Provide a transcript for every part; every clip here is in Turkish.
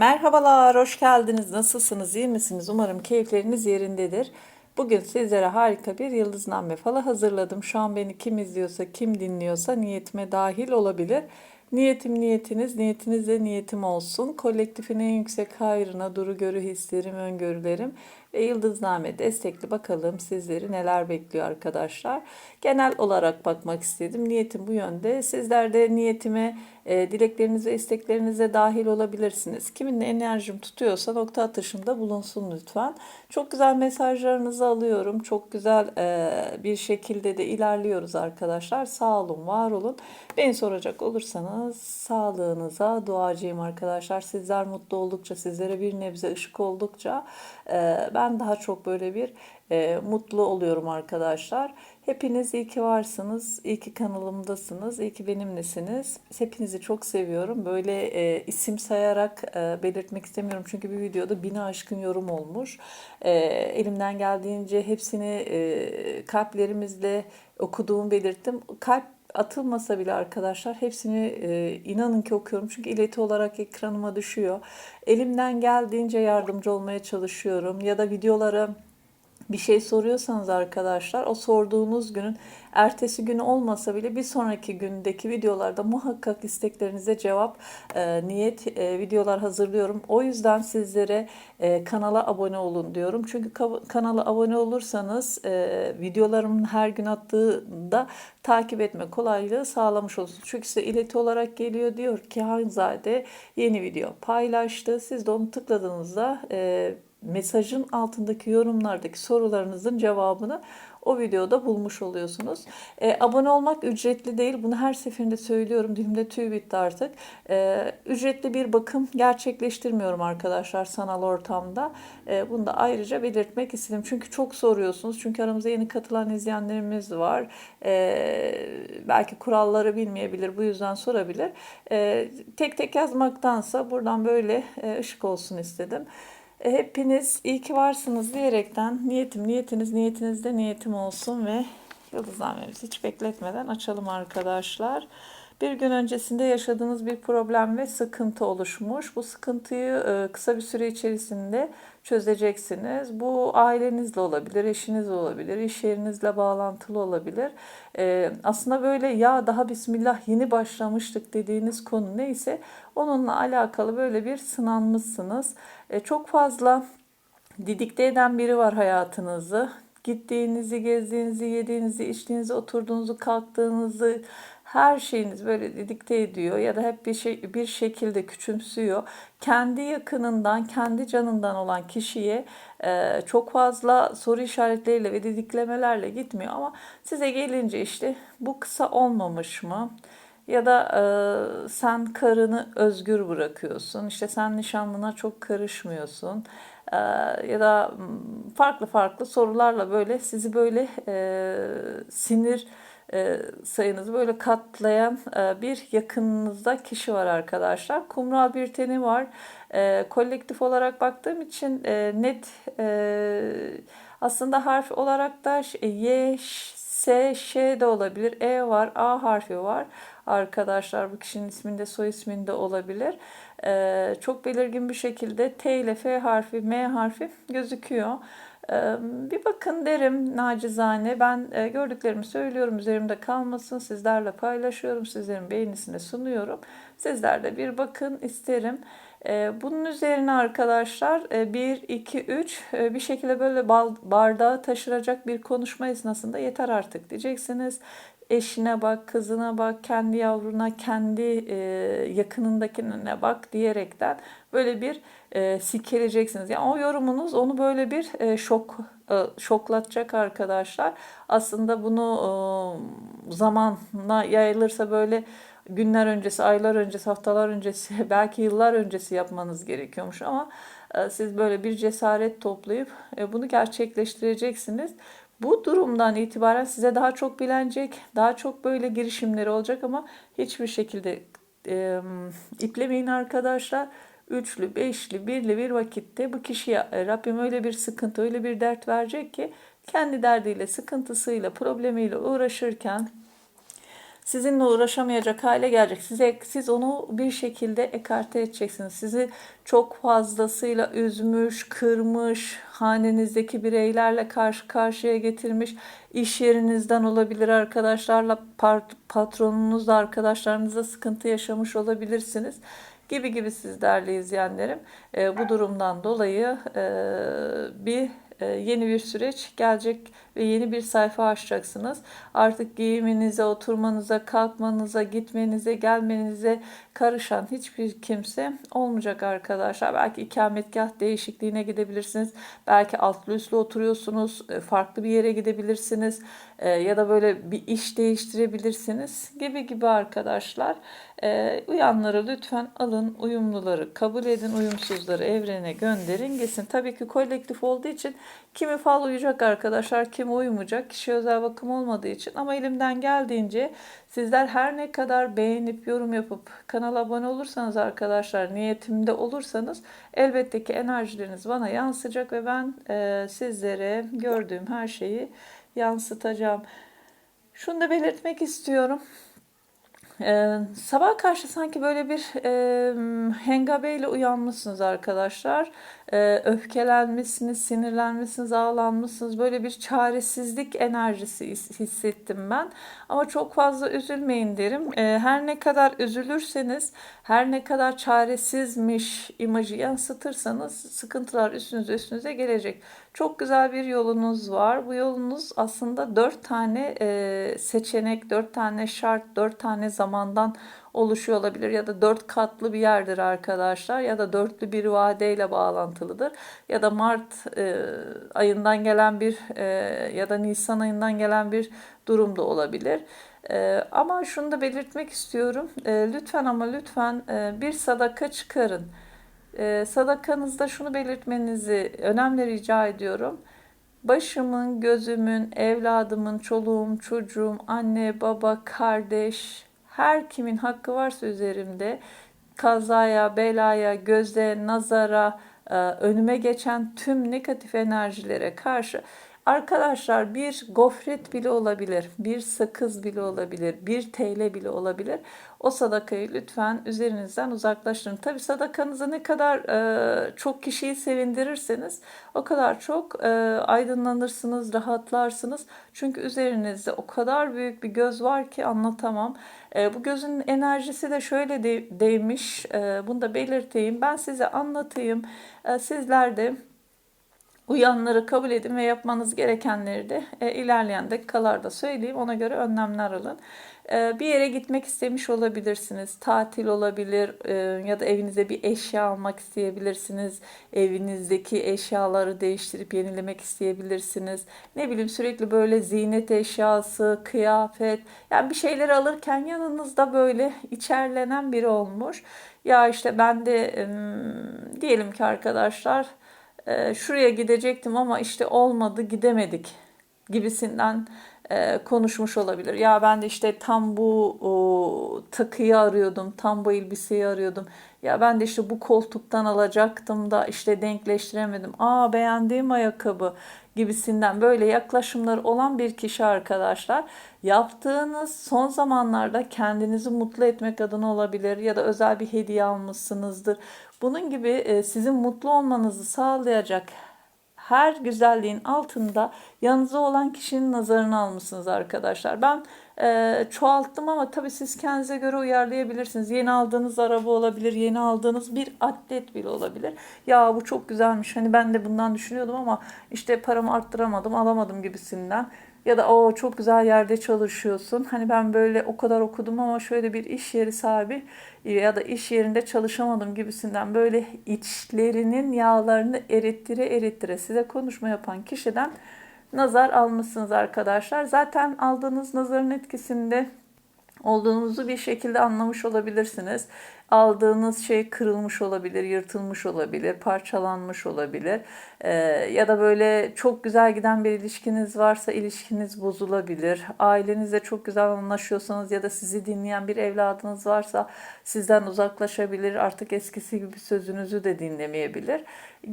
Merhabalar, hoş geldiniz. Nasılsınız, iyi misiniz? Umarım keyifleriniz yerindedir. Bugün sizlere harika bir yıldızname falı hazırladım. Şu an beni kim izliyorsa, kim dinliyorsa niyetime dahil olabilir. Niyetim niyetiniz, niyetiniz de niyetim olsun. Kolektifin en yüksek hayrına duru görü hislerim, öngörülerim ve yıldızname destekli bakalım sizleri neler bekliyor arkadaşlar. Genel olarak bakmak istedim. Niyetim bu yönde. Sizler de niyetime, e, dileklerinize, isteklerinize dahil olabilirsiniz. Kimin enerjim tutuyorsa nokta atışında bulunsun lütfen. Çok güzel mesajlarınızı alıyorum. Çok güzel e, bir şekilde de ilerliyoruz arkadaşlar. Sağ olun, var olun. Beni soracak olursanız sağlığınıza duacıyım arkadaşlar. Sizler mutlu oldukça, sizlere bir nebze ışık oldukça e, ben daha çok böyle bir e, mutlu oluyorum arkadaşlar. Hepiniz iyi ki varsınız, iyi ki kanalımdasınız, iyi ki benimlesiniz. Hepinizi çok seviyorum. Böyle e, isim sayarak e, belirtmek istemiyorum çünkü bir videoda bini aşkın yorum olmuş. E, elimden geldiğince hepsini e, kalplerimizle okuduğumu belirttim. Kalp atılmasa bile arkadaşlar hepsini e, inanın ki okuyorum. Çünkü ileti olarak ekranıma düşüyor. Elimden geldiğince yardımcı olmaya çalışıyorum. Ya da videolara bir şey soruyorsanız arkadaşlar o sorduğunuz günün ertesi günü olmasa bile bir sonraki gündeki videolarda muhakkak isteklerinize cevap e, niyet e, videolar hazırlıyorum. O yüzden sizlere e, kanala abone olun diyorum. Çünkü ka- kanala abone olursanız e, videolarımın her gün attığında takip etme kolaylığı sağlamış olursunuz. Çünkü size ileti olarak geliyor diyor ki Hanzade yeni video paylaştı. Siz de onu tıkladığınızda e, mesajın altındaki yorumlardaki sorularınızın cevabını o videoda bulmuş oluyorsunuz. E, abone olmak ücretli değil. Bunu her seferinde söylüyorum. Dilimde tüy bitti artık. E, ücretli bir bakım gerçekleştirmiyorum arkadaşlar sanal ortamda. E, bunu da ayrıca belirtmek istedim. Çünkü çok soruyorsunuz. Çünkü aramızda yeni katılan izleyenlerimiz var. E, belki kuralları bilmeyebilir. Bu yüzden sorabilir. E, tek tek yazmaktansa buradan böyle e, ışık olsun istedim. E, Hepiniz iyi ki varsınız diyerekten niyetim niyetiniz niyetinizde niyetim olsun ve yıldıznamemizi hiç bekletmeden açalım arkadaşlar. Bir gün öncesinde yaşadığınız bir problem ve sıkıntı oluşmuş. Bu sıkıntıyı e, kısa bir süre içerisinde çözeceksiniz. Bu ailenizle olabilir, eşinizle olabilir, iş yerinizle bağlantılı olabilir. E, aslında böyle ya daha bismillah yeni başlamıştık dediğiniz konu neyse onunla alakalı böyle bir sınanmışsınız. E, çok fazla didikte eden biri var hayatınızı. Gittiğinizi, gezdiğinizi, yediğinizi, içtiğinizi, oturduğunuzu, kalktığınızı, her şeyiniz böyle dikte ediyor ya da hep bir şey bir şekilde küçümsüyor. Kendi yakınından, kendi canından olan kişiye e, çok fazla soru işaretleriyle ve didiklemelerle gitmiyor ama size gelince işte bu kısa olmamış mı? Ya da e, sen karını özgür bırakıyorsun. İşte sen nişanlına çok karışmıyorsun. E, ya da farklı farklı sorularla böyle sizi böyle e, sinir sayınızı böyle katlayan e, bir yakınınızda kişi var arkadaşlar. Kumral bir teni var. E, kolektif olarak baktığım için e, net e, aslında harf olarak da Y, S, Ş de olabilir. E var, A harfi var. Arkadaşlar bu kişinin isminde, soy isminde olabilir. E, çok belirgin bir şekilde T ile F harfi, M harfi gözüküyor. Bir bakın derim nacizane. Ben e, gördüklerimi söylüyorum. Üzerimde kalmasın. Sizlerle paylaşıyorum. Sizlerin beğenisine sunuyorum. Sizler de bir bakın isterim. Ee, Bunun üzerine arkadaşlar 1, 2, 3 bir şekilde böyle bardağı taşıracak bir konuşma esnasında yeter artık diyeceksiniz. Eşine bak, kızına bak, kendi yavruna, kendi e, yakınındakine bak diyerekten böyle bir e, silkeleyeceksiniz. Yani o yorumunuz onu böyle bir e, şok e, şoklatacak arkadaşlar. Aslında bunu e, zamanla yayılırsa böyle günler öncesi, aylar öncesi, haftalar öncesi, belki yıllar öncesi yapmanız gerekiyormuş ama e, siz böyle bir cesaret toplayıp e, bunu gerçekleştireceksiniz. Bu durumdan itibaren size daha çok bilenecek, daha çok böyle girişimleri olacak ama hiçbir şekilde e, iplemeyin arkadaşlar. Üçlü, beşli, birli bir vakitte bu kişiye e, Rabbim öyle bir sıkıntı, öyle bir dert verecek ki kendi derdiyle, sıkıntısıyla, problemiyle uğraşırken sizinle uğraşamayacak hale gelecek. Size siz onu bir şekilde ekarte edeceksiniz. Sizi çok fazlasıyla üzmüş, kırmış, hanenizdeki bireylerle karşı karşıya getirmiş, iş yerinizden olabilir arkadaşlarla, patronunuzla, arkadaşlarınızla sıkıntı yaşamış olabilirsiniz gibi gibi siz değerli izleyenlerim. E, bu durumdan dolayı e, bir e, yeni bir süreç gelecek ve yeni bir sayfa açacaksınız. Artık giyiminize, oturmanıza, kalkmanıza, gitmenize, gelmenize karışan hiçbir kimse olmayacak arkadaşlar. Belki ikametgah değişikliğine gidebilirsiniz. Belki altlı üstlü oturuyorsunuz. E, farklı bir yere gidebilirsiniz. E, ya da böyle bir iş değiştirebilirsiniz gibi gibi arkadaşlar. Uyanları lütfen alın, uyumluları kabul edin, uyumsuzları evrene gönderin gitsin. Tabii ki kolektif olduğu için kimi fal uyacak arkadaşlar, kimi uymayacak. Kişi özel bakım olmadığı için ama elimden geldiğince sizler her ne kadar beğenip yorum yapıp kanala abone olursanız arkadaşlar, niyetimde olursanız elbette ki enerjileriniz bana yansıyacak ve ben e, sizlere gördüğüm her şeyi yansıtacağım. Şunu da belirtmek istiyorum. Ee, sabah karşı sanki böyle bir e, hengabeyle uyanmışsınız arkadaşlar. Ee, öfkelenmişsiniz, sinirlenmişsiniz, ağlanmışsınız. Böyle bir çaresizlik enerjisi hissettim ben. Ama çok fazla üzülmeyin derim. Ee, her ne kadar üzülürseniz, her ne kadar çaresizmiş imajı yansıtırsanız sıkıntılar üstünüze üstünüze gelecek. Çok güzel bir yolunuz var. Bu yolunuz aslında dört tane e, seçenek, dört tane şart, dört tane zamandan oluşuyor olabilir ya da dört katlı bir yerdir arkadaşlar ya da dörtlü bir vadeyle bağlantılıdır ya da Mart e, ayından gelen bir e, ya da Nisan ayından gelen bir durum da olabilir. E, ama şunu da belirtmek istiyorum. E, lütfen ama lütfen e, bir sadaka çıkarın. E, sadakanızda şunu belirtmenizi önemli rica ediyorum. Başımın, gözümün, evladımın, çoluğum, çocuğum, anne, baba, kardeş, her kimin hakkı varsa üzerimde kazaya, belaya, göze, nazara, e, önüme geçen tüm negatif enerjilere karşı Arkadaşlar bir gofret bile olabilir, bir sakız bile olabilir, bir TL bile olabilir. O sadakayı lütfen üzerinizden uzaklaştırın. Tabi sadakanızı ne kadar e, çok kişiyi sevindirirseniz o kadar çok e, aydınlanırsınız, rahatlarsınız. Çünkü üzerinizde o kadar büyük bir göz var ki anlatamam. E, bu gözün enerjisi de şöyle de, değmiş, e, bunu da belirteyim. Ben size anlatayım. E, sizler de uyanları kabul edin ve yapmanız gerekenleri de e, ilerleyen dakikalarda söyleyeyim. Ona göre önlemler alın. E, bir yere gitmek istemiş olabilirsiniz. Tatil olabilir e, ya da evinize bir eşya almak isteyebilirsiniz. Evinizdeki eşyaları değiştirip yenilemek isteyebilirsiniz. Ne bileyim sürekli böyle ziynet eşyası, kıyafet yani bir şeyleri alırken yanınızda böyle içerlenen biri olmuş. Ya işte ben de diyelim ki arkadaşlar e, şuraya gidecektim ama işte olmadı gidemedik gibisinden e, konuşmuş olabilir. Ya ben de işte tam bu o, takıyı arıyordum, tam bu elbiseyi arıyordum. Ya ben de işte bu koltuktan alacaktım da işte denkleştiremedim. Aa beğendiğim ayakkabı gibisinden böyle yaklaşımları olan bir kişi arkadaşlar. Yaptığınız son zamanlarda kendinizi mutlu etmek adına olabilir ya da özel bir hediye almışsınızdır. Bunun gibi e, sizin mutlu olmanızı sağlayacak her güzelliğin altında yanınızda olan kişinin nazarını almışsınız arkadaşlar. Ben e, çoğalttım ama tabii siz kendinize göre uyarlayabilirsiniz. Yeni aldığınız araba olabilir, yeni aldığınız bir atlet bile olabilir. Ya bu çok güzelmiş hani ben de bundan düşünüyordum ama işte paramı arttıramadım, alamadım gibisinden. Ya da o çok güzel yerde çalışıyorsun. Hani ben böyle o kadar okudum ama şöyle bir iş yeri sahibi ya da iş yerinde çalışamadım gibisinden böyle içlerinin yağlarını erittire erittire size konuşma yapan kişiden nazar almışsınız arkadaşlar. Zaten aldığınız nazarın etkisinde olduğunuzu bir şekilde anlamış olabilirsiniz. Aldığınız şey kırılmış olabilir, yırtılmış olabilir, parçalanmış olabilir. Ee, ya da böyle çok güzel giden bir ilişkiniz varsa ilişkiniz bozulabilir. Ailenizle çok güzel anlaşıyorsanız ya da sizi dinleyen bir evladınız varsa sizden uzaklaşabilir. Artık eskisi gibi sözünüzü de dinlemeyebilir.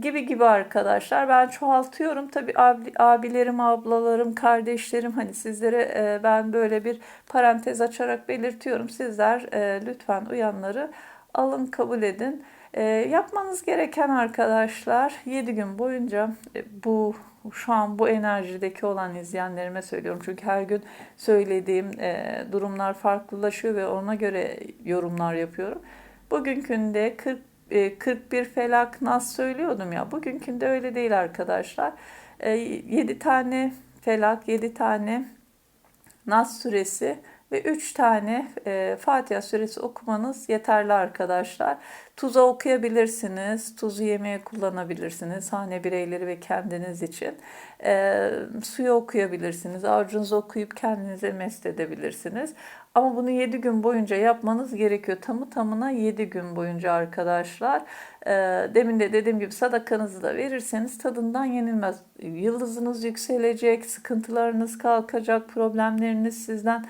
Gibi gibi arkadaşlar. Ben çoğaltıyorum. Tabii abi, abilerim, ablalarım, kardeşlerim hani sizlere e, ben böyle bir parantez açarak belirtiyorum. Sizler e, lütfen uyanları alın kabul edin. E, yapmanız gereken arkadaşlar 7 gün boyunca e, bu şu an bu enerjideki olan izleyenlerime söylüyorum. Çünkü her gün söylediğim e, durumlar farklılaşıyor ve ona göre yorumlar yapıyorum. Bugünkünde 40 e, 41 felak nas söylüyordum ya. Bugünkünde öyle değil arkadaşlar. E, 7 tane felak, 7 tane nas suresi ve 3 tane e, Fatiha suresi okumanız yeterli arkadaşlar. Tuza okuyabilirsiniz, tuzu yemeğe kullanabilirsiniz, hane bireyleri ve kendiniz için. E, suyu okuyabilirsiniz, avucunuzu okuyup kendinize mest edebilirsiniz. Ama bunu 7 gün boyunca yapmanız gerekiyor. Tamı tamına 7 gün boyunca arkadaşlar. E, demin de dediğim gibi sadakanızı da verirseniz tadından yenilmez. Yıldızınız yükselecek, sıkıntılarınız kalkacak, problemleriniz sizden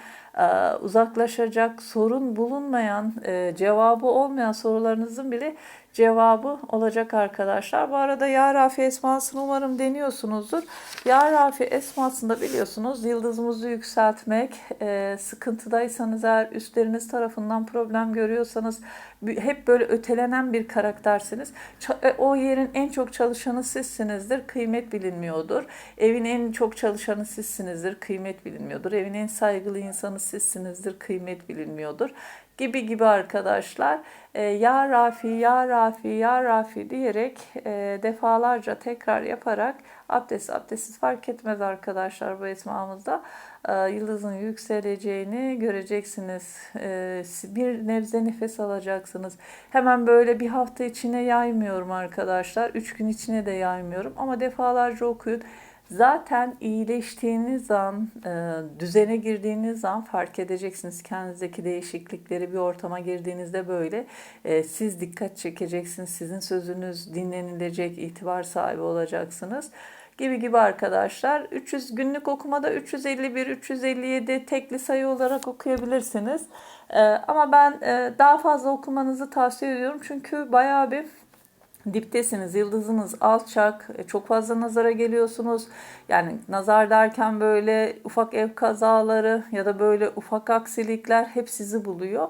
uzaklaşacak, sorun bulunmayan, e, cevabı olmayan sorularınızın bile cevabı olacak arkadaşlar. Bu arada Ya Rafi esmasını umarım deniyorsunuzdur. Ya Rafi esmasında biliyorsunuz yıldızımızı yükseltmek, e, sıkıntıdaysanız eğer üstleriniz tarafından problem görüyorsanız hep böyle ötelenen bir karaktersiniz. O yerin en çok çalışanı sizsinizdir, kıymet bilinmiyordur. Evin en çok çalışanı sizsinizdir, kıymet bilinmiyordur. Evin en saygılı insanı sizsinizdir, kıymet bilinmiyordur gibi gibi arkadaşlar. E, ya Rafi, Ya Rafi, Ya Rafi diyerek e, defalarca tekrar yaparak abdest abdestsiz fark etmez arkadaşlar bu esmamızda. E, yıldızın yükseleceğini göreceksiniz. Bir nebze nefes alacaksınız. Hemen böyle bir hafta içine yaymıyorum arkadaşlar. Üç gün içine de yaymıyorum ama defalarca okuyun. Zaten iyileştiğiniz an, e, düzene girdiğiniz an fark edeceksiniz kendinizdeki değişiklikleri bir ortama girdiğinizde böyle. E, siz dikkat çekeceksiniz, sizin sözünüz dinlenilecek, itibar sahibi olacaksınız gibi gibi arkadaşlar. 300 günlük okumada 351, 357 tekli sayı olarak okuyabilirsiniz. E, ama ben daha fazla okumanızı tavsiye ediyorum çünkü bayağı bir diptesiniz, yıldızınız alçak, e, çok fazla nazara geliyorsunuz. Yani nazar derken böyle ufak ev kazaları ya da böyle ufak aksilikler hep sizi buluyor.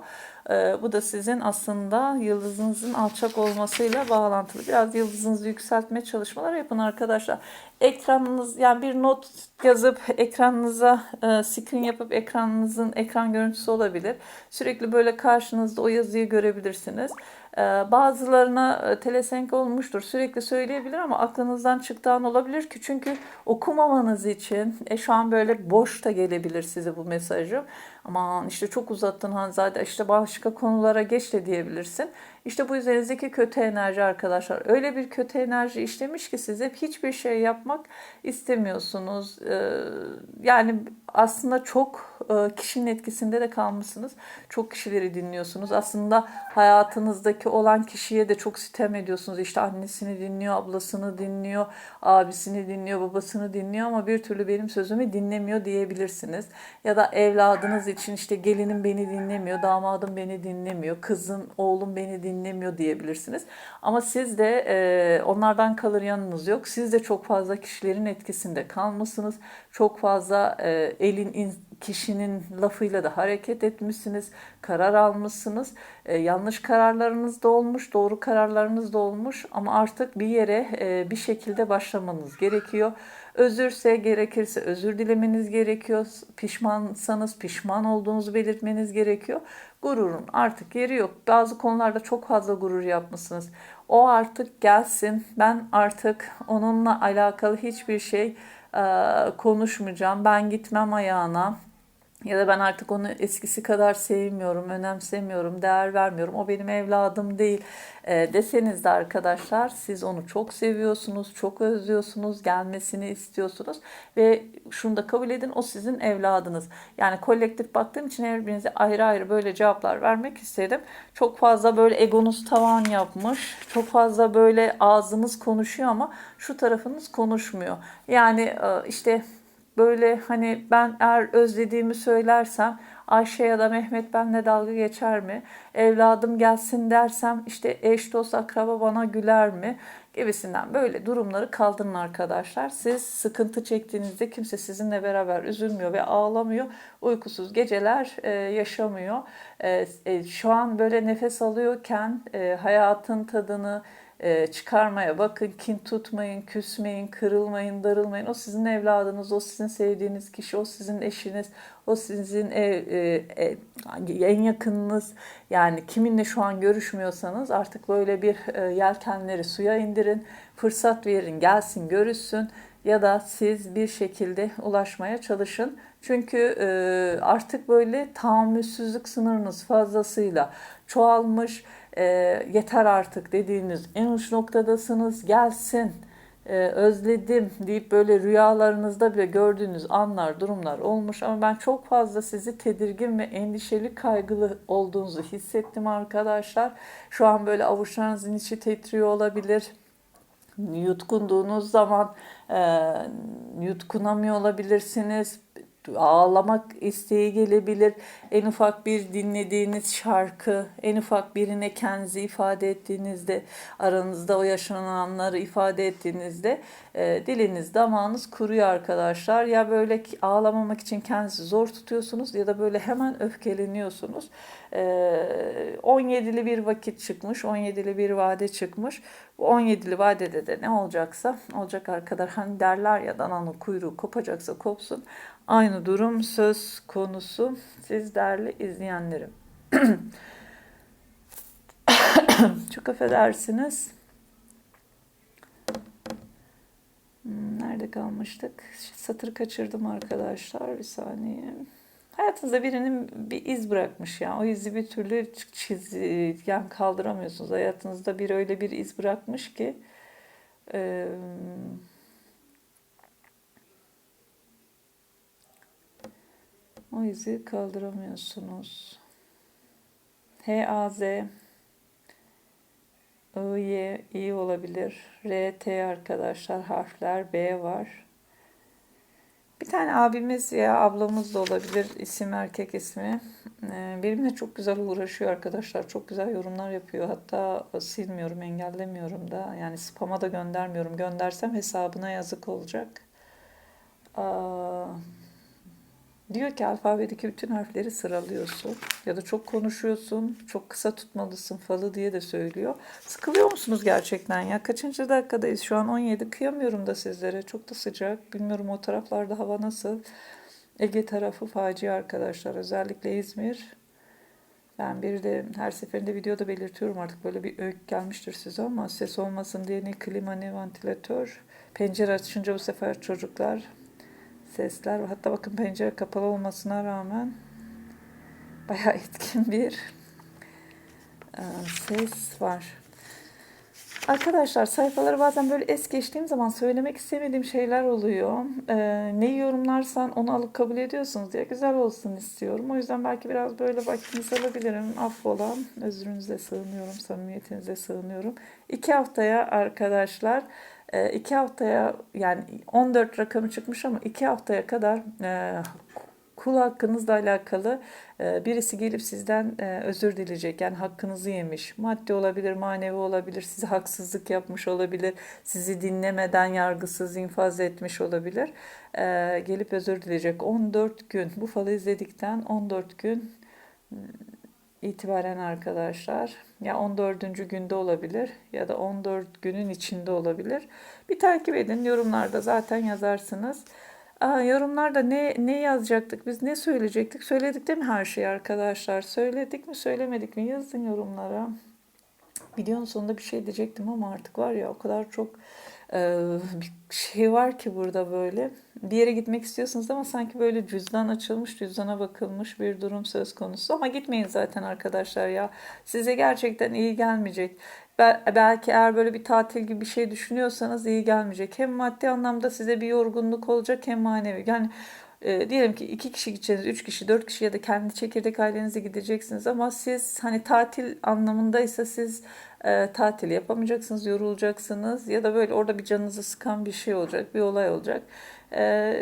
Ee, bu da sizin aslında yıldızınızın alçak olmasıyla bağlantılı. Biraz yıldızınızı yükseltme çalışmaları yapın arkadaşlar. Ekranınız yani bir not yazıp ekranınıza e, screen yapıp ekranınızın ekran görüntüsü olabilir. Sürekli böyle karşınızda o yazıyı görebilirsiniz. Ee, bazılarına e, telesenk olmuştur. Sürekli söyleyebilir ama aklınızdan çıktığı olabilir ki çünkü okumamanız için e, şu an böyle boş da gelebilir size bu mesajı. Aman işte çok uzattın Hanzade işte başka konulara geç de diyebilirsin. İşte bu üzerinizdeki kötü enerji arkadaşlar. Öyle bir kötü enerji işlemiş ki size hiçbir şey yapmak istemiyorsunuz. Ee, yani aslında çok kişinin etkisinde de kalmışsınız. Çok kişileri dinliyorsunuz. Aslında hayatınızdaki olan kişiye de çok sitem ediyorsunuz. İşte annesini dinliyor, ablasını dinliyor, abisini dinliyor, babasını dinliyor ama bir türlü benim sözümü dinlemiyor diyebilirsiniz. Ya da evladınız için işte gelinim beni dinlemiyor, damadım beni dinlemiyor, kızım, oğlum beni dinlemiyor diyebilirsiniz. Ama siz de e, onlardan kalır yanınız yok. Siz de çok fazla kişilerin etkisinde kalmışsınız. Çok fazla e, elin kişinin lafıyla da hareket etmişsiniz, karar almışsınız. E, yanlış kararlarınız da olmuş, doğru kararlarınız da olmuş ama artık bir yere e, bir şekilde başlamanız gerekiyor. Özürse gerekirse özür dilemeniz gerekiyor. Pişmansanız pişman olduğunuzu belirtmeniz gerekiyor. Gururun artık yeri yok. Bazı konularda çok fazla gurur yapmışsınız. O artık gelsin. Ben artık onunla alakalı hiçbir şey konuşmayacağım. Ben gitmem ayağına ya da ben artık onu eskisi kadar sevmiyorum, önemsemiyorum, değer vermiyorum. O benim evladım değil e, deseniz de arkadaşlar siz onu çok seviyorsunuz, çok özlüyorsunuz, gelmesini istiyorsunuz ve şunu da kabul edin o sizin evladınız. Yani kolektif baktığım için her birinize ayrı ayrı böyle cevaplar vermek istedim. Çok fazla böyle egonuz tavan yapmış, çok fazla böyle ağzınız konuşuyor ama şu tarafınız konuşmuyor. Yani e, işte böyle hani ben eğer özlediğimi söylersem Ayşe ya da Mehmet benimle dalga geçer mi? Evladım gelsin dersem işte eş dost akraba bana güler mi? Gibisinden böyle durumları kaldırın arkadaşlar. Siz sıkıntı çektiğinizde kimse sizinle beraber üzülmüyor ve ağlamıyor. Uykusuz geceler e, yaşamıyor. E, e, şu an böyle nefes alıyorken e, hayatın tadını e, çıkarmaya bakın. Kin tutmayın, küsmeyin, kırılmayın, darılmayın. O sizin evladınız, o sizin sevdiğiniz kişi, o sizin eşiniz, o sizin ev, e, e, en yakınınız. Yani kiminle şu an görüşmüyorsanız artık böyle bir e, yelkenleri suya indirin, fırsat verin, gelsin, görüşsün ya da siz bir şekilde ulaşmaya çalışın. Çünkü e, artık böyle tahammülsüzlük sınırınız fazlasıyla çoğalmış e, yeter artık dediğiniz en uç noktadasınız gelsin e, özledim deyip böyle rüyalarınızda bile gördüğünüz anlar durumlar olmuş ama ben çok fazla sizi tedirgin ve endişeli kaygılı olduğunuzu hissettim arkadaşlar. Şu an böyle avuçlarınızın içi titriyor olabilir yutkunduğunuz zaman e, yutkunamıyor olabilirsiniz ağlamak isteği gelebilir. En ufak bir dinlediğiniz şarkı, en ufak birine kendinizi ifade ettiğinizde, aranızda o yaşananları ifade ettiğinizde e, diliniz, damağınız kuruyor arkadaşlar. Ya böyle ağlamamak için kendinizi zor tutuyorsunuz ya da böyle hemen öfkeleniyorsunuz. E, 17'li bir vakit çıkmış, 17'li bir vade çıkmış. Bu 17'li vadede de ne olacaksa olacak arkadaşlar. Hani derler ya dananın kuyruğu kopacaksa kopsun. Aynı durum söz konusu siz değerli izleyenlerim. Çok affedersiniz. Hmm, nerede kalmıştık? Satır kaçırdım arkadaşlar. Bir saniye. Hayatınızda birinin bir iz bırakmış ya. O izi bir türlü çiz, yani kaldıramıyorsunuz. Hayatınızda bir öyle bir iz bırakmış ki e, o izi kaldıramıyorsunuz. H, A, Z I, Y, İ olabilir. R, T arkadaşlar harfler. B var. Bir tane abimiz ya ablamız da olabilir isim erkek ismi. Ee, benimle çok güzel uğraşıyor arkadaşlar. Çok güzel yorumlar yapıyor. Hatta silmiyorum, engellemiyorum da. Yani spama da göndermiyorum. Göndersem hesabına yazık olacak. Aa, Diyor ki alfabedeki bütün harfleri sıralıyorsun ya da çok konuşuyorsun, çok kısa tutmalısın falı diye de söylüyor. Sıkılıyor musunuz gerçekten ya? Kaçıncı dakikadayız? Şu an 17. Kıyamıyorum da sizlere. Çok da sıcak. Bilmiyorum o taraflarda hava nasıl. Ege tarafı facia arkadaşlar. Özellikle İzmir. Ben bir de her seferinde videoda belirtiyorum artık böyle bir öykü gelmiştir size ama ses olmasın diye ne klima ne ventilatör. Pencere açınca bu sefer çocuklar sesler. Hatta bakın pencere kapalı olmasına rağmen bayağı etkin bir e, ses var. Arkadaşlar sayfaları bazen böyle es geçtiğim zaman söylemek istemediğim şeyler oluyor. Ee, ne yorumlarsan onu alıp kabul ediyorsunuz diye güzel olsun istiyorum. O yüzden belki biraz böyle vaktinizi alabilirim. Affola. Özrünüze sığınıyorum, samimiyetinize sığınıyorum. İki haftaya arkadaşlar e, haftaya yani 14 rakamı çıkmış ama iki haftaya kadar e, kul hakkınızla alakalı e, birisi gelip sizden e, özür dileyecek. Yani hakkınızı yemiş. Maddi olabilir, manevi olabilir, size haksızlık yapmış olabilir, sizi dinlemeden yargısız infaz etmiş olabilir. E, gelip özür dileyecek. 14 gün bu falı izledikten 14 gün itibaren arkadaşlar ya 14. günde olabilir ya da 14 günün içinde olabilir. Bir takip edin yorumlarda zaten yazarsınız. Aa, yorumlarda ne ne yazacaktık biz ne söyleyecektik söyledik değil mi her şeyi arkadaşlar söyledik mi söylemedik mi yazın yorumlara. Videonun sonunda bir şey diyecektim ama artık var ya o kadar çok e, bir şey var ki burada böyle. Bir yere gitmek istiyorsunuz ama sanki böyle cüzdan açılmış, cüzdana bakılmış bir durum söz konusu. Ama gitmeyin zaten arkadaşlar ya. Size gerçekten iyi gelmeyecek. Bel- Belki eğer böyle bir tatil gibi bir şey düşünüyorsanız iyi gelmeyecek. Hem maddi anlamda size bir yorgunluk olacak hem manevi. Yani e, diyelim ki iki kişi gideceksiniz, üç kişi, dört kişi ya da kendi çekirdek ailenize gideceksiniz ama siz hani tatil anlamındaysa siz e, tatil yapamayacaksınız, yorulacaksınız ya da böyle orada bir canınızı sıkan bir şey olacak, bir olay olacak. E,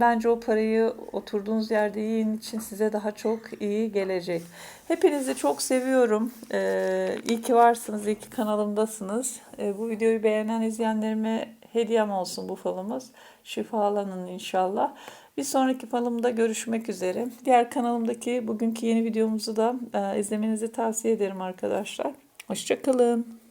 bence o parayı oturduğunuz yerde yiyin için size daha çok iyi gelecek. Hepinizi çok seviyorum. E, iyi ki varsınız, iyi ki kanalımdasınız. E, bu videoyu beğenen izleyenlerime hediyem olsun bu falımız. Şifalanın inşallah. Bir sonraki falımda görüşmek üzere. Diğer kanalımdaki bugünkü yeni videomuzu da e, izlemenizi tavsiye ederim arkadaşlar. Hoşçakalın.